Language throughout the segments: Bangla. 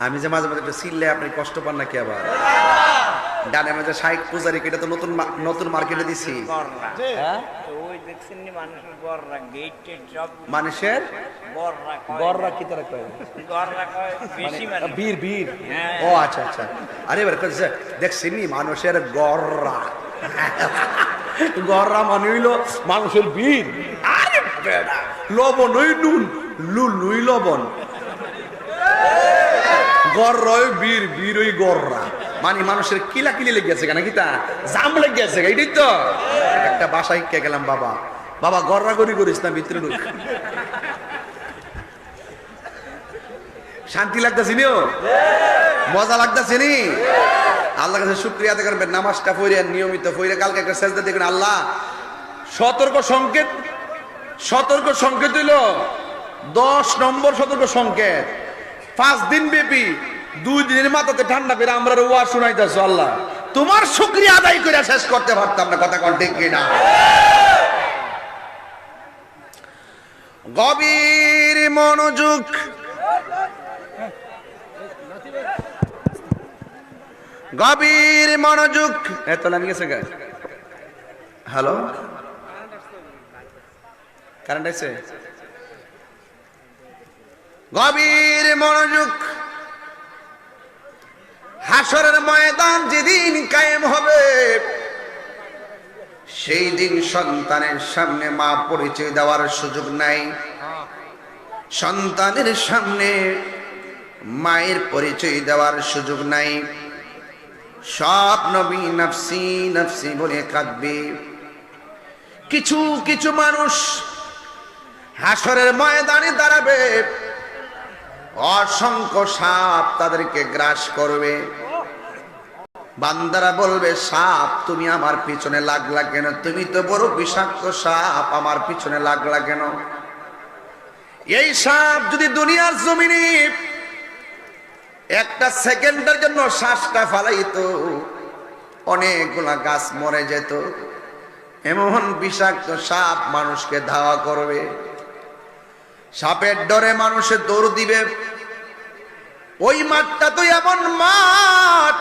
আমি যে মাঝে মাঝে একটু আপনি কষ্ট পান নাকি আবার? ডানে মাঝে শাইক পূজারি এটা তো নতুন নতুন মার্কেটে দিছি। হ্যাঁ? তো ওই দেখছেন নি মানুষের গররা কি তারা কয়? মানে বীর বীর। হ্যাঁ। ও আচ্ছা আচ্ছা। আরে এবার দেখছিনি মানুষের গররা। গররা মানে হইল মানুষের বীর। আরে বেড়া লবণ ওই নুন লুল লবণ। বীর গররা মানে মানুষের কিলা তো? একটা বাসায় শান্তি লাগতেছি মজা লাগতেছে নি? আল্লাহ কাছে শুক্রিয়া করবেন, নামাজটা পড়ে নিয়মিত পড়ে। কালকে একটা সেজদা দেখবেন, আল্লাহ, সতর্ক সংকেত সতর্ক সংকেত হইল দশ নম্বর সতর্ক সংকেত। পাঁচ দিন ব্যাপী, দুই দিনের মাথাতে ঠান্ডা পেরে আমরা ওয়ার শুনাইতেছ, আল্লাহ। তোমার শুক্রিয়া আদায় করে শেষ করতে পারতাম না, কথা কন ঠিক কিনা? গভীর মনোযোগ। গভীর মনোযোগ। এত লাইন গেছে হ্যালো? কারেন্ট আছে গভীর মনোযোগ। হাসরের ময়দান যেদিন কায়েম হবে, সেই দিন সন্তানের সামনে মা পরিচয় দেওয়ার সুযোগ নাই। সন্তানের সামনে মায়ের পরিচয় দেওয়ার সুযোগ নাই। সব নবী নফসি নফসি বলে কাঁদবে। কিছু কিছু মানুষ হাসরের ময়দানে দাঁড়াবে। অসংখ্য সাপ তাদেরকে গ্রাস করবে। বান্দারা বলবে, সাপ, তুমি আমার পিছনে লাগলা কেন? তুমি তো বড় বিষাক্ত সাপ, আমার পিছনে লাগলা কেন? এই সাপ যদি দুনিয়ার জমিনে একটা সেকেন্ডের জন্য শ্বাসটা ফালাইতো, অনেকগুলা গাছ মরে যেত, এমন বিষাক্ত সাপ মানুষকে ধাওয়া করবে। সাপের ডরে মানুষে দৌড় দিবে। ওই মাঠটা তো এমন মাঠ।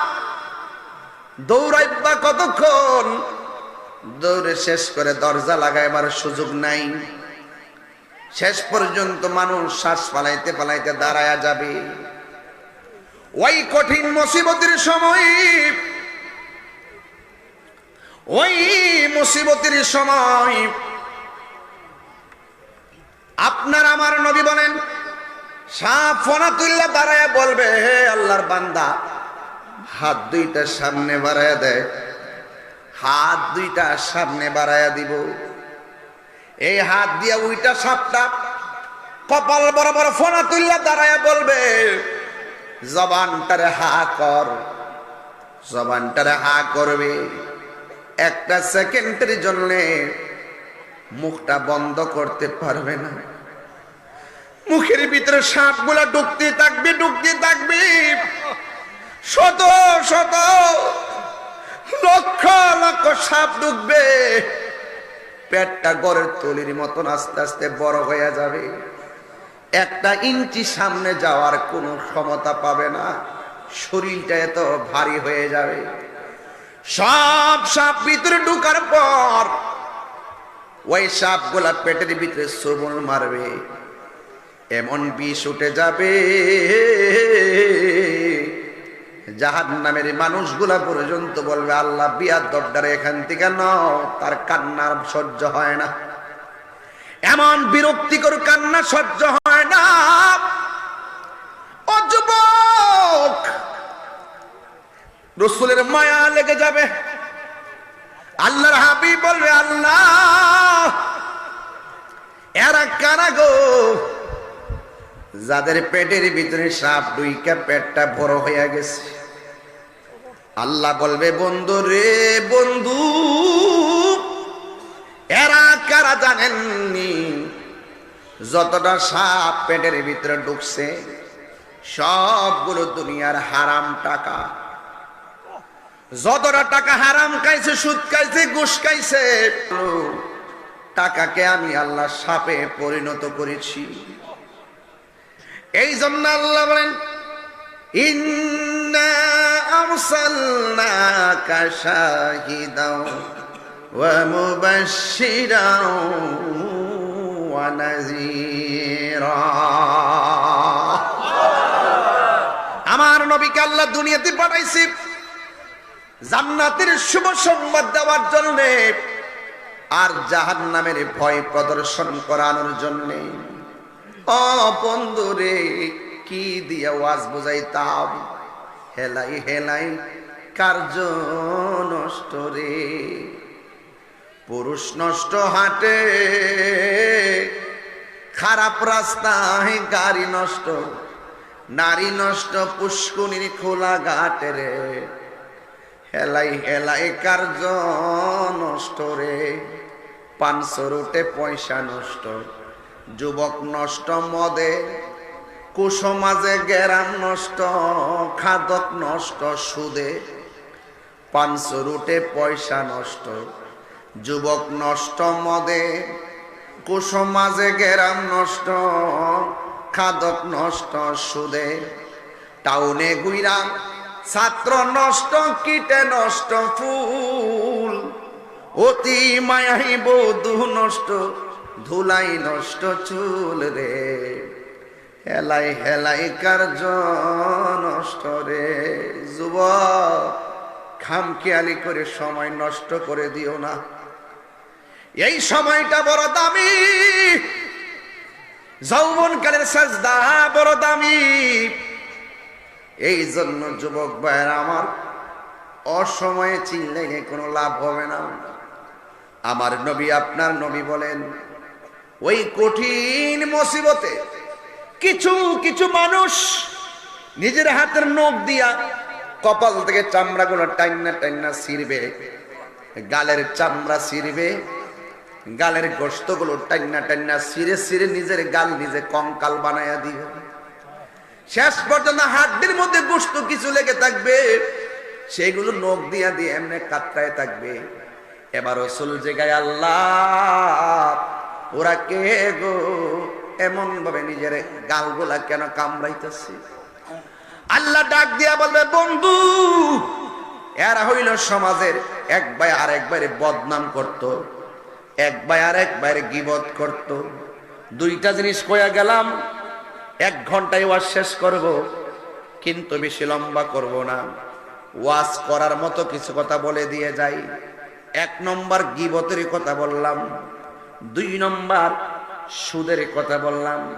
দৌড়াইবা কতক্ষণ? দৌড়ে শেষ করে দরজা লাগাইবার সুযোগ নাই। শেষ পর্যন্ত মানুষ শ্বাস পালাইতে পালাইতে দাঁড়ায়া যাবে। ওই কঠিন মুসিবতের সময়, ওই মুসিবতের সময় আপনার আমার নবী বলেন, সাপ ফোনা তুললে দাঁড়ায় বলবে, হে আল্লাহর বান্দা, হাত দুইটা সামনে বাড়ায় দেয় হাত দুইটা সামনে বাড়ায়া দিব। এই হাত দিয়া উইটা সাপটা কপাল বড় বড় ফোনা তুললে দাঁড়ায় বলবে, জবানটারে হা কর, জবানটারে হা করবে। একটা সেকেন্ডের জন্য মুখটা বন্ধ করতে পারবে না। মুখের ভিতরে সাপগুলা ঢুকতে থাকবে ঢুকতে থাকবে। শত শত, লক্ষ লক্ষ সাপ ঢুকবে। পেটটা গড়ের তলির মতন আস্তে আস্তে বড় হয়ে যাবে। একটা ইঞ্চি সামনে যাওয়ার কোনো ক্ষমতা পাবে না। শরীরটা এত ভারী হয়ে যাবে। সব সাপ ভিতরে ঢুকার পর ওই সাপ গোলা পেটের ভিতরে সবল মারবে। এমন বিষ উঠে যাবে জাহান নামের মানুষগুলা পর্যন্ত বলবে, আল্লাহ, বিয়ার দরদারে এখান থেকে নাও, তার কান্নার সহ্য হয় না। এমন বিরক্তিকর কান্না সহ্য হয় না। ও যুবক, রসুলের মায়া লেগে যাবে। আল্লাহর হাবি বলবে, আল্লাহ, এরা কারা গো? যাদের পেটের ভিতরে সাপ ডুইকা পেটটা বড় হইয়া গেছে। আল্লাহ বলবে, বন্ধু রে বন্ধু, এরা কারা জানেননি? যতটা সাপ পেটের ভিতরে ঢুকছে, সবগুলো দুনিয়ার হারাম টাকা। যতটা টাকা হারাম খাইছে, সুদ খাইছে, ঘুষ খাইছে, টাকাকে আমি আল্লাহ সাপে পরিণত করেছি। এই জন্য আল্লাহ বলেন, ইন্না আমার নবীকে আল্লাহ দুনিয়াতে পাঠাইছি, জান্নাতের শুভ সংবাদ দেওয়ার জন্যে আর জাহান্নামের ভয় প্রদর্শন করানোর জন্যে। ও বন্ধুরে, কি দিয়া ওয়াজ বুঝাইতাম? হেলাই হেলাই কার্য নষ্ট রে? পুরুষ নষ্ট হাটে, খারাপ রাস্তায় গাড়ি নষ্ট, নারী নষ্ট পুষ্কুনির খোলা ঘাটে রে? হেলাই হেলাই কার্য নষ্ট রে? পাঁচশো রুটে পয়সা নষ্ট। যুবক নষ্ট মদে, কুসমাজে গেরাম নষ্ট, খাদক নষ্ট সুদে। পাঁচশো রুটে পয়সা নষ্ট, যুবক নষ্ট মদে, কুসমাজে গেরাম নষ্ট, খাদক নষ্ট সুদে। টাউনে গুইরা ছাত্র নষ্ট, কীটে নষ্ট ফুল, অতি মায়াই বধু নষ্ট ধুলাই নষ্ট চুল রে। হেলাই হেলাই কার্য নষ্ট রে। যুব খামখেয়ালি করে সময় নষ্ট করে দিও না। এই সময়টা বড় দামি। যৌবনকালের সাজদা বড় দামি। এই জন্য যুবক ভাইয়ের আমার অসময়ে চিল্লাইলে কোনো লাভ হবে না। আমার নবী আপনার নবী বলেন ওই কঠিন মুসিবতে কিছু কিছু মানুষ নিজের হাতের নখ দিয়া কপাল থেকে চামড়াগুলো টাইনা টাইনা ছিঁড়বে। গালের চামড়া ছিঁড়বে, গালের গোস্তগুলো টাইনা টাইনা ছিঁড়ে ছিঁড়ে নিজের গাল নিজে কঙ্কাল বানায়া দিবে। শেষ পর্যন্ত হাড্ডির মধ্যে গোস্ত কিছু লেগে থাকবে, সেগুলো নখ দিয়া দিয়ে এমনি কাতরায় থাকবে। এবার রসুল জায়গায় আল্লাহ ওরা কে গো? এমন ভাবে নিজের গালগুলা কেন কামড়াইতেছে? আল্লাহ ডাক দিয়া বলবে, বন্ধু, এরা হইল সমাজের এক ভাই আর এক একবারে বদনাম করত, এক ভাই আর একবারে গিবত করত। দুইটা জিনিস কয়া গেলাম, এক ঘন্টায় ওয়াজ শেষ করব, কিন্তু বেশি লম্বা করব না। ওয়াজ করার মতো কিছু কথা বলে দিয়ে যাই। এক নম্বর গিবতের কথা বললাম দুই নম্বর, সুদের কথা বললাম।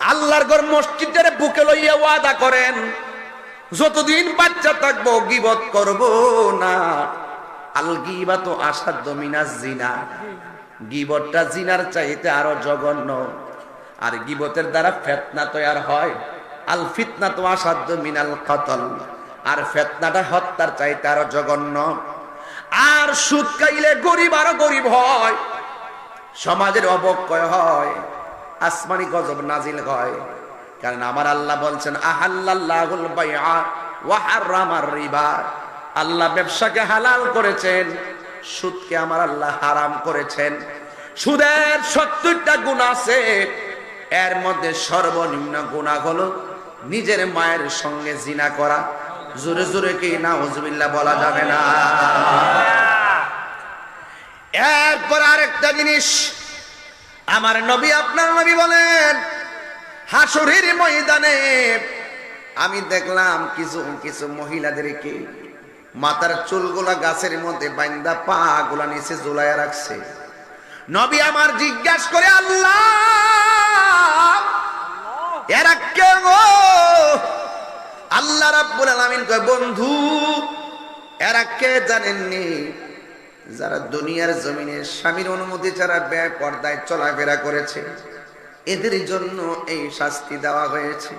আল্লাহর ঘর মসজিদের বুকে লইয়া ওয়াদা করেন, যতদিন বাচ্চা থাকব, গিবত করব না। আল গিবা তো আসাধ্য মিনাস জিনা। গিবতটা জিনার চাইতে আরও জঘন্য। আর গিবতের দ্বারা ফেতনা তৈয়ার হয়। আল ফিতনা তো আসাধ্য মিনাল কতল। আর ফেতনাটা হত্যার চাইতে আরও জঘন্য। আর সুদ খাইলে গরিব আরও গরিব হয়। সমাজের অবক্ষয় হয়, আসমানি গজব নাজিল হয়। কারণ আমার আল্লাহ বলছেন রিবা। আল্লাহ ব্যবসাকে হালাল করেছেন, সুদকে আমার আল্লাহ হারাম করেছেন। সুদের সত্তরটা গুণ আছে, এর মধ্যে সর্বনিম্ন গুণা হলো নিজের মায়ের সঙ্গে জিনা করা। জোরে জোরে কি না হুজবিল্লাহ বলা যাবে না? এরপর আরেকটা জিনিস। আমার নবী, আপনার নবী বলেন, হাসুরের ময়দানে আমি দেখলাম কিছু কিছু মহিলাদেরকে মাথার চুলগুলা গাছের মধ্যে বাইন্দা পা গুলা নিচে ঝুলাইয়া রাখছে। নবী আমার জিজ্ঞাসা করে, আল্লাহ, এরা কে গো আল্লাহ রাব্বুল আলামিন কয়, বন্ধু, এরা কে জানেননি? যারা দুনিয়ার জমিনে স্বামীর অনুমতি ছাড়া ব্যয় পর্দায় চলাফেরা করেছে, এদের জন্য এই শাস্তি দেওয়া হয়েছে।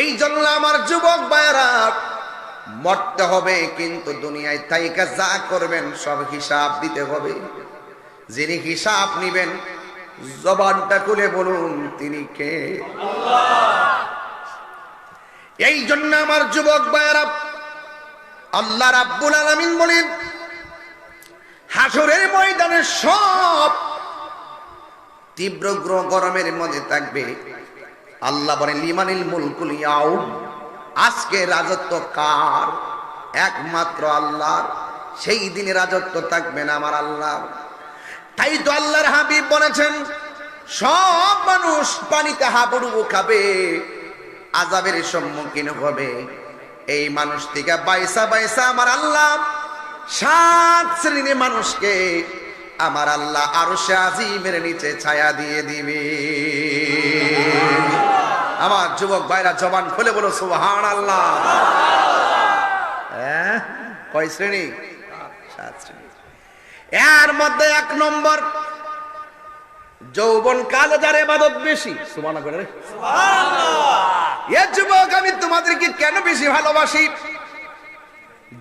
এই জন্য আমার যুবক ভাইরা মরতে হবে, কিন্তু দুনিয়ায় তাইকা যা করবেন সব হিসাব দিতে হবে। যিনি হিসাব নিবেন, জবানটা খুলে বলুন, তিনি কে? এই জন্য আমার যুবক ভাইরা আল্লাহ রাব্বুল আলামিন বলেন হাসরের ময়দানে সব তীব্র গ্রহ গরমের মধ্যে থাকবে। আল্লাহ বলেন, লিমানিল মুলকুল ইয়াউম। আজকে রাজত্ব কার? একমাত্র আল্লাহর। সেই দিনে রাজত্ব থাকবে না আমার আল্লাহ তাই তো আল্লাহর হাবিব বলেছেন, সব মানুষ পানিতে হাবুডুবু খাবে আজাবের সম্মুখীন হবে। এই মানুষ থেকে বাইসা বাইসা আমার আল্লাহ সাত শ্রেণির মানুষকে আমার আল্লাহ আরও আজিমের নিচে ছায়া দিয়ে দিবে। আমার যুবক ভাইরা জবান খুলে বলো সুহান আল্লাহ হ্যাঁ? কয় শ্রেণি? সাত শ্রেণি। এর মধ্যে এক নম্বর, যৌবন কালে যার এবাদত বেশি। সুবহান করে রে এ যুবক, আমি তোমাদেরকে কেন বেশি ভালোবাসি?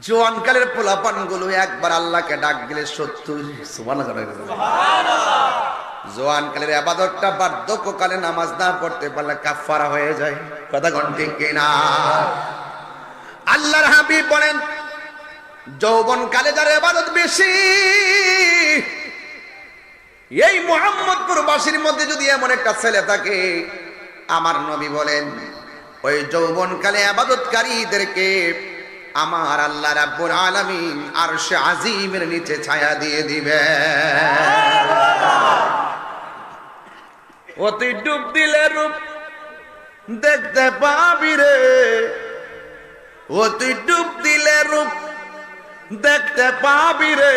জোয়ানকালের পোলাপানগুলো একবার আল্লাহকে ডাক দিলে সত্তর জোয়ানকালের আবাদতটা বার্ধক্যকালে নামাজ না পড়তে পারলে কাফারা হয়ে যায়। কথা ঠিক কিনা? আল্লাহর হাবিব বলেন যৌবন কালে যার আবাদত বেশি, এই মোহাম্মদপুর বাসীর মধ্যে যদি এমন একটা ছেলে থাকে, আমার নবী বলেন, ওই যৌবন কালে আবাদতকারীদেরকে আমার আল্লাহ রাব্বুল আলামিন আর সে আজিমের নিচে ছায়া দিয়ে দিবে। অতি ডুব দিলে রূপ দেখতে পাবি রে। অতি ডুব দিলে রূপ দেখতে পাবি রে।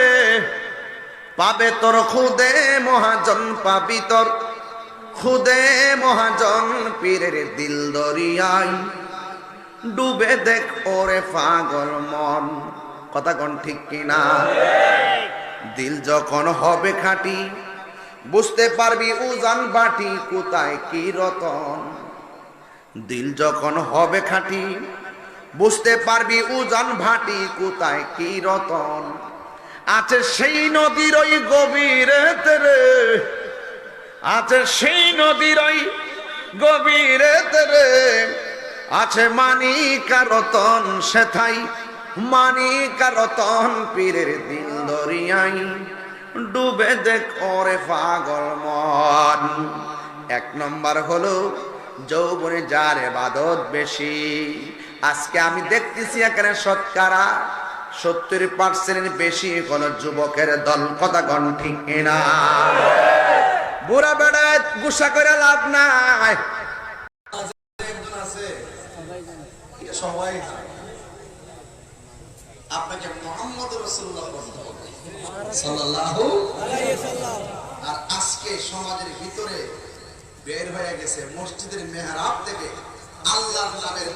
পাবে তোর খুদে মহাজন, পাবি তোর খুদে মহাজন, পীরের দিল দরিয়াই ডুবে দেখ ওরে পাগল মন। কথা কোন ঠিক কিনা? দিল যখন হবে খাঁটি, বুঝতে পারবি উজান বাটি কোথায় কি রতন। দিল যখন হবে খাঁটি, বুঝতে পারবি উজান ভাটি কোথায় কি রতন। আছে সেই নদীর ওই গভীরে রে আছে সেই নদীর ওই গভীরে রে আছে মানিকা রতন সেথাই মানিকা রতন পীরের দিল দরিয়াই। ডুবে দেখ ওরে পাগল মন। এক নম্বর হলো যৌবনে যার এবাদত বেশি। আজকে আমি দেখতেছি এখানে শতকরা সত্তর পার্সেন্ট বেশি কোন যুবকের দল কথা গণ ঠিক না বুড়া বেড়ায় গুসা করে লাভ নাই। সবাই আপনাকে মোহাম্মদ রসুল্লাহ বলতে হবে। আর আজকে সমাজের ভিতরে বের হয়ে গেছে মসজিদের মেহরাব থেকে আল্লাহর নামের